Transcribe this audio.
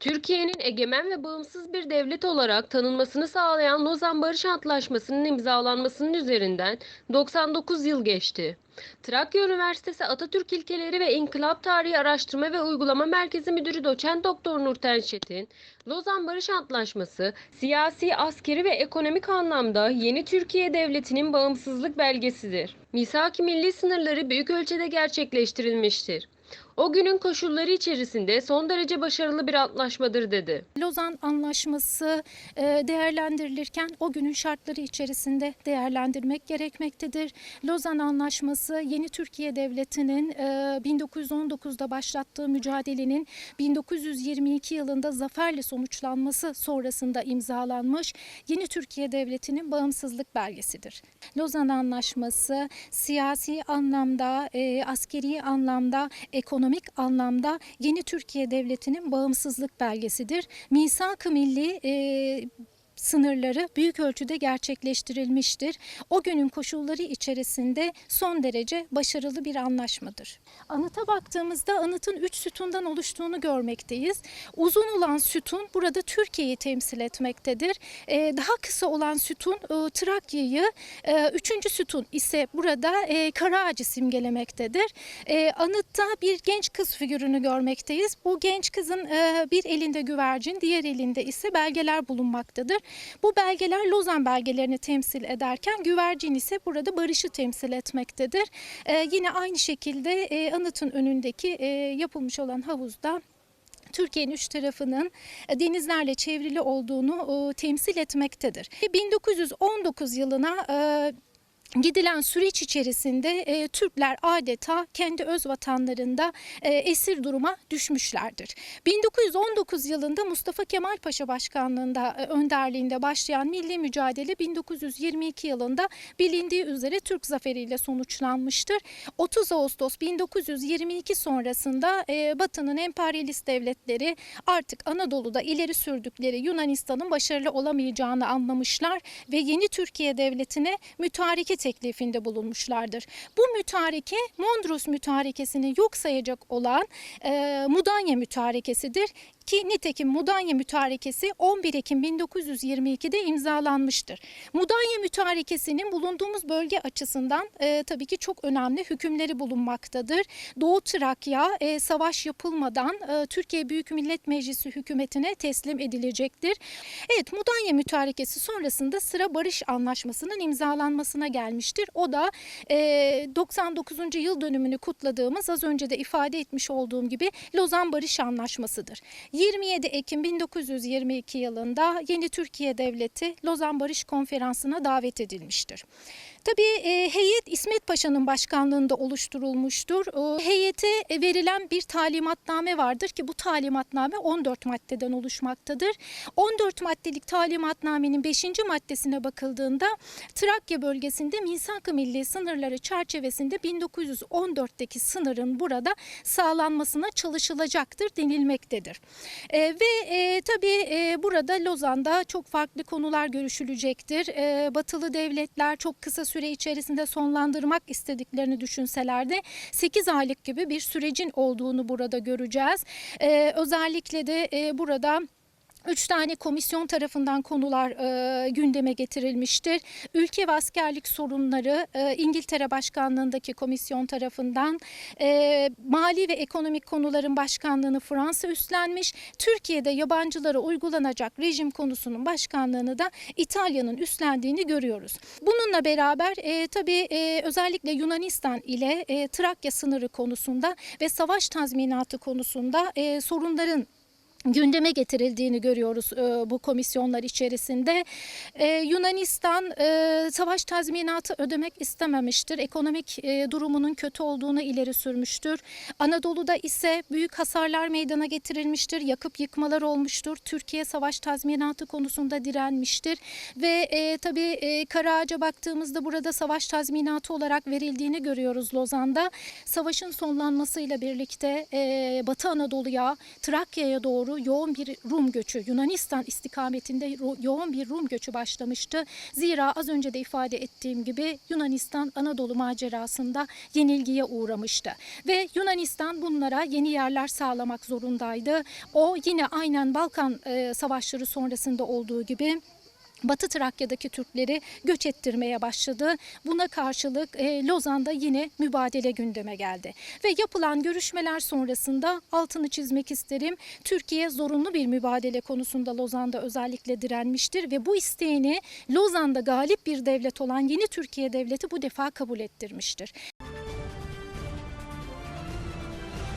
Türkiye'nin egemen ve bağımsız bir devlet olarak tanınmasını sağlayan Lozan Barış Antlaşması'nın imzalanmasının üzerinden 99 yıl geçti. Trakya Üniversitesi Atatürk İlkeleri ve İnkılap Tarihi Araştırma ve Uygulama Merkezi Müdürü Doçent Doktor Nurten Çetin, Lozan Barış Antlaşması siyasi, askeri ve ekonomik anlamda yeni Türkiye Devleti'nin bağımsızlık belgesidir. Misak-ı milli sınırları büyük ölçüde gerçekleştirilmiştir. O günün koşulları içerisinde son derece başarılı bir antlaşmadır dedi. Lozan Anlaşması e, değerlendirilirken o günün şartları içerisinde değerlendirmek gerekmektedir. Lozan Anlaşması yeni Türkiye Devleti'nin e, 1919'da başlattığı mücadelenin 1922 yılında zaferle sonuçlanması sonrasında imzalanmış yeni Türkiye Devleti'nin bağımsızlık belgesidir. Lozan Anlaşması siyasi anlamda, e, askeri anlamda, ekonomik anlamda yeni Türkiye Devleti'nin bağımsızlık belgesidir. Misak-ı milli e, sınırları büyük ölçüde gerçekleştirilmiştir. O günün koşulları içerisinde son derece başarılı bir anlaşmadır. Anıta baktığımızda anıtın üç sütundan oluştuğunu görmekteyiz. Uzun olan sütun burada Türkiye'yi temsil etmektedir. Ee, daha kısa olan sütun e, Trakya'yı, e, üçüncü sütun ise burada e, simgelemektedir. E, anıtta bir genç kız figürünü görmekteyiz. Bu genç kızın e, bir elinde güvercin, diğer elinde ise belgeler bulunmaktadır. Bu belgeler Lozan belgelerini temsil ederken güvercin ise burada barışı temsil etmektedir. Ee, yine aynı şekilde e, anıtın önündeki e, yapılmış olan havuzda Türkiye'nin üç tarafının e, denizlerle çevrili olduğunu e, temsil etmektedir. 1919 yılına e, Gidilen süreç içerisinde e, Türkler adeta kendi öz vatanlarında e, esir duruma düşmüşlerdir. 1919 yılında Mustafa Kemal Paşa başkanlığında e, önderliğinde başlayan milli mücadele 1922 yılında bilindiği üzere Türk zaferiyle sonuçlanmıştır. 30 Ağustos 1922 sonrasında e, Batı'nın emperyalist devletleri artık Anadolu'da ileri sürdükleri Yunanistan'ın başarılı olamayacağını anlamışlar ve yeni Türkiye devletine mütareke teklifinde bulunmuşlardır. Bu mütareke Mondros mütarekesini yok sayacak olan e, Mudanya mütarekesidir ki nitekim Mudanya mütarekesi 11 Ekim 1922'de imzalanmıştır. Mudanya mütarekesinin bulunduğumuz bölge açısından e, tabii ki çok önemli hükümleri bulunmaktadır. Doğu Trakya e, savaş yapılmadan e, Türkiye Büyük Millet Meclisi hükümetine teslim edilecektir. Evet Mudanya mütarekesi sonrasında sıra barış anlaşmasının imzalanmasına gelmiştir. O da e, 99. yıl dönümünü kutladığımız az önce de ifade etmiş olduğum gibi Lozan Barış Anlaşması'dır. 27 Ekim 1922 yılında yeni Türkiye Devleti Lozan Barış Konferansı'na davet edilmiştir. Tabii e, heyet İsmet Paşa'nın başkanlığında oluşturulmuştur. E, heyete verilen bir talimatname vardır ki bu talimatname 14 maddeden oluşmaktadır. 14 maddelik talimatnamenin 5. maddesine bakıldığında Trakya bölgesinde misak-ı milli sınırları çerçevesinde 1914'teki sınırın burada sağlanmasına çalışılacaktır denilmektedir. E, ve e, tabii e, burada Lozan'da çok farklı konular görüşülecektir. E, batılı devletler çok kısa süre içerisinde sonlandırmak istediklerini düşünseler de 8 aylık gibi bir sürecin olduğunu burada göreceğiz. E, özellikle de e, burada Üç tane komisyon tarafından konular e, gündeme getirilmiştir. Ülke ve askerlik sorunları e, İngiltere Başkanlığındaki komisyon tarafından, e, mali ve ekonomik konuların başkanlığını Fransa üstlenmiş. Türkiye'de yabancılara uygulanacak rejim konusunun başkanlığını da İtalya'nın üstlendiğini görüyoruz. Bununla beraber e, tabii e, özellikle Yunanistan ile e, Trakya sınırı konusunda ve savaş tazminatı konusunda e, sorunların gündeme getirildiğini görüyoruz e, bu komisyonlar içerisinde. E, Yunanistan e, savaş tazminatı ödemek istememiştir. Ekonomik e, durumunun kötü olduğunu ileri sürmüştür. Anadolu'da ise büyük hasarlar meydana getirilmiştir. Yakıp yıkmalar olmuştur. Türkiye savaş tazminatı konusunda direnmiştir. Ve e, tabii e, Karaağaç'a baktığımızda burada savaş tazminatı olarak verildiğini görüyoruz Lozan'da. Savaşın sonlanmasıyla birlikte e, Batı Anadolu'ya, Trakya'ya doğru doğru yoğun bir Rum göçü, Yunanistan istikametinde yoğun bir Rum göçü başlamıştı. Zira az önce de ifade ettiğim gibi Yunanistan Anadolu macerasında yenilgiye uğramıştı. Ve Yunanistan bunlara yeni yerler sağlamak zorundaydı. O yine aynen Balkan e, savaşları sonrasında olduğu gibi Batı Trakya'daki Türkleri göç ettirmeye başladı. Buna karşılık e, Lozan'da yine mübadele gündeme geldi. Ve yapılan görüşmeler sonrasında altını çizmek isterim. Türkiye zorunlu bir mübadele konusunda Lozan'da özellikle direnmiştir ve bu isteğini Lozan'da galip bir devlet olan yeni Türkiye Devleti bu defa kabul ettirmiştir.